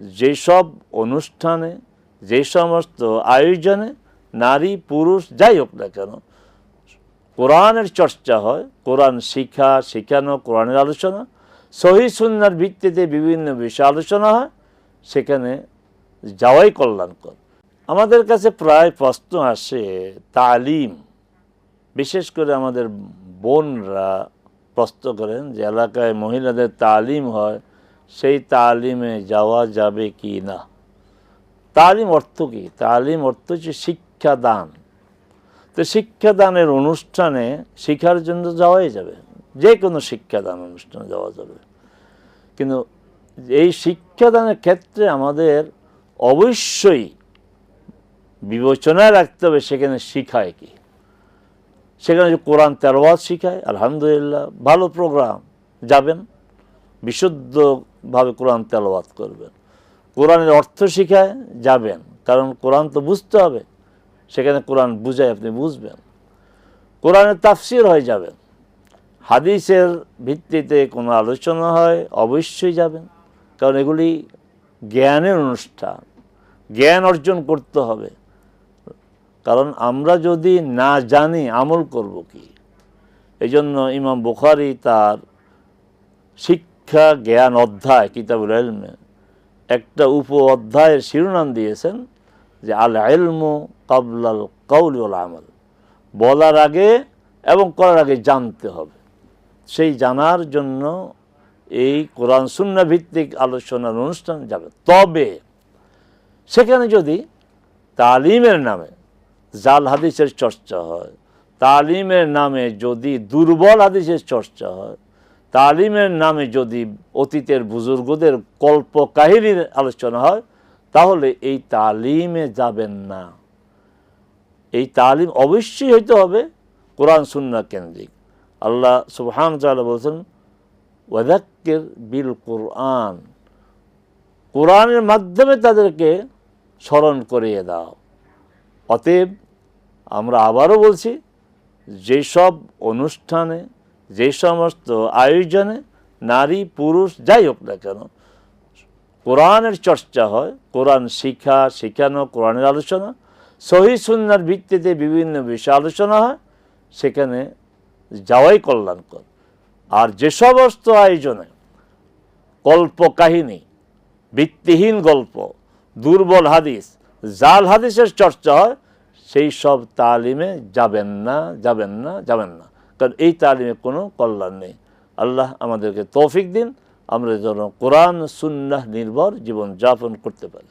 যেসব অনুষ্ঠানে যে সমস্ত আয়োজনে নারী, পুরুষ, যাই হোক না কেন, কোরআনের চর্চা হয়, কোরআন শিক্ষা শেখানো, কোরআনের আলোচনা, সহি সুন্নার ভিত্তিতে বিভিন্ন বিষয় আলোচনা হয়, সেখানে যাওয়াই কল্যাণকর। আমাদের কাছে প্রায় প্রশ্ন আসে, তালিম, বিশেষ করে আমাদের বোনরা প্রশ্ন করেন যে, এলাকায় মহিলাদের তালিম হয় সেই তালিমে যাওয়া যাবে কি না? তালিম অর্থ কি? তালিম অর্থ হচ্ছে শিক্ষাদান। তো শিক্ষাদানের অনুষ্ঠানে শিখার জন্য যাওয়াই যাবে। যে কোনো শিক্ষাদান অনুষ্ঠানে যাওয়া যাবে। কিন্তু এই শিক্ষাদানের ক্ষেত্রে আমাদের অবশ্যই বিবেচনায় রাখতে হবে সেখানে শিখায় কি? সেখানে যে কোরআন তেরোয়াত শিখায়, আলহামদুলিল্লাহ, ভালো প্রোগ্রাম যাবেন। বিশুদ্ধভাবে কোরআন তেলাওয়াত করবেন। কোরআনের অর্থ শিখায় যাবেন, কারণ কোরআন তো বুঝতে হবে, সেখানে কোরআন বুঝায় আপনি বুঝবেন। কোরআনের তাফসির হয়ে যাবেন, হাদিসের ভিত্তিতে কোনো আলোচনা হয়, অবশ্যই যাবেন, কারণ এগুলি জ্ঞানের অনুষ্ঠান, জ্ঞান অর্জন করতে হবে। কারণ আমরা যদি না জানি আমল করব কি এই জন্য ইমাম বুখারি তার শিক্ষা জ্ঞান, অধ্যায়, কিতাবুল এলমে একটা উপ অধ্যায়ের শিরোনাম দিয়েছেন যে আল এলমু কাবলাল কাউলিউল আমল। বলার আগে এবং করার আগে জানতে হবে। সেই জানার জন্য এই কোরআন সুন্না ভিত্তিক আলোচনার অনুষ্ঠান যাবে। তবে সেখানে যদি তালিমের নামে জাল হাদিসের চর্চা হয়, তালিমের নামে যদি দুর্বল হাদিসের চর্চা হয় তালিমের নামে যদি অতীতের বুজুর্গদের কল্প কাহিনীর আলোচনা হয়, তাহলে এই তালিমে যাবেন না। এই তালিম অবশ্যই হইতে হবে কোরআন সুন্না কেন্দ্রিক। আল্লাহ সুবহান বলছেন ওয়াদাক্কির বিল কোরআন। কোরআনের মাধ্যমে তাদেরকে স্মরণ করিয়ে দাও। অতএব আমরা আবারও বলছি, যেসব অনুষ্ঠানে যে সমস্ত আয়োজনে নারী, পুরুষ, যাই হোক না কেন, কোরআনের চর্চা হয়, কোরআন শিক্ষা শেখানো, কোরআনের আলোচনা, সহি সুন্নার ভিত্তিতে বিভিন্ন বিষয় আলোচনা হয়, সেখানে যাওয়াই কল্যাণকর। আর যে সমস্ত আয়োজনে কল্প কাহিনী ভিত্তিহীন গল্প, দুর্বল হাদিস, জাল হাদিসের চর্চা হয়, সেই সব তালিমে যাবেন না যাবেন না যাবেন না। কারণ এই তালিমে কোনো কল্যাণ নেই। আল্লাহ আমাদেরকে তৌফিক দিন, আমরা যেন কোরআন, সুন্নাহ, নির্ভর জীবন যাপন করতে পারি।